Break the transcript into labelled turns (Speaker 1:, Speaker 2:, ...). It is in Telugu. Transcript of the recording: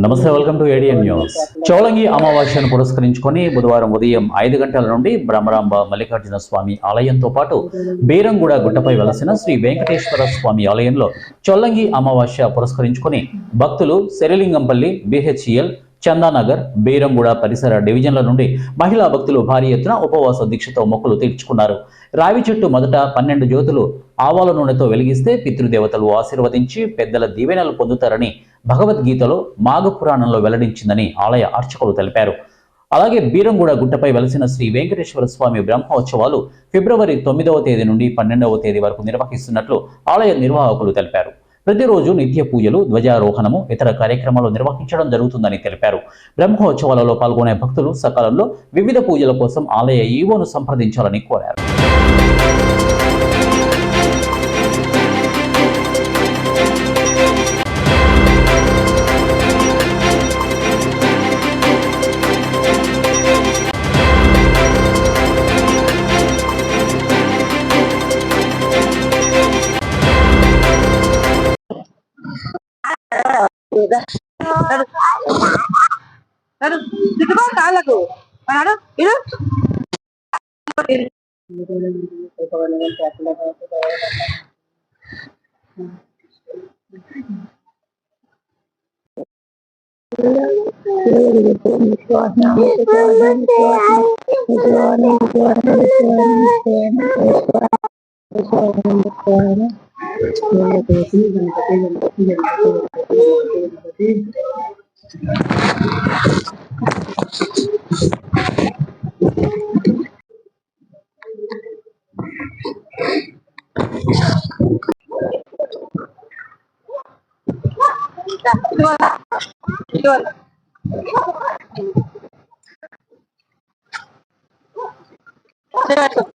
Speaker 1: నమస్తే వెల్కమ్ టు ఏడిఎన్ న్యూస్ చౌలంగి అమావాస్యను పురస్కరించుకొని బుధవారం ఉదయం ఐదు గంటల నుండి బ్రహ్మరాంబ మల్లికార్జున స్వామి ఆలయంతో పాటు బీరంగూడ గుట్టపై వెలసిన శ్రీ వెంకటేశ్వర స్వామి ఆలయంలో చౌలంగి అమావాస్య పురస్కరించుకొని భక్తులు శరిలింగంపల్లి బిహెచ్ఎల్ చందానగర్ బీరంగూడ పరిసర డివిజన్ల నుండి మహిళా భక్తులు భారీ ఎత్తున ఉపవాస దీక్షతో మొక్కులు తీర్చుకున్నారు. రావి చెట్టు మొదట పన్నెండు జ్యోతులు ఆవాల నూనెతో వెలిగిస్తే పితృదేవతలు ఆశీర్వదించి పెద్దల దీవెనలు పొందుతారని భగవద్గీతలో మాఘ పురాణంలో వెల్లడించిందని ఆలయ అర్చకులు తెలిపారు. అలాగే బీరంగూడ గుట్టపై వెలసిన శ్రీ వెంకటేశ్వర స్వామి బ్రహ్మోత్సవాలు ఫిబ్రవరి తొమ్మిదవ తేదీ నుండి పన్నెండవ తేదీ వరకు నిర్వహిస్తున్నట్లు ఆలయ నిర్వాహకులు తెలిపారు. ప్రతిరోజు నిత్య పూజలు ధ్వజారోహణము ఇతర కార్యక్రమాలు నిర్వహించడం జరుగుతుందని తెలిపారు. బ్రహ్మోత్సవాలలో పాల్గొనే భక్తులు సకాలంలో వివిధ పూజల కోసం ఆలయ ఈవోను సంప్రదించాలని కోరారు.
Speaker 2: చుట్టుకో కాళ్ళకు. అన్నాడు ఇడు. విశ్వాసం Yun. Seryoso.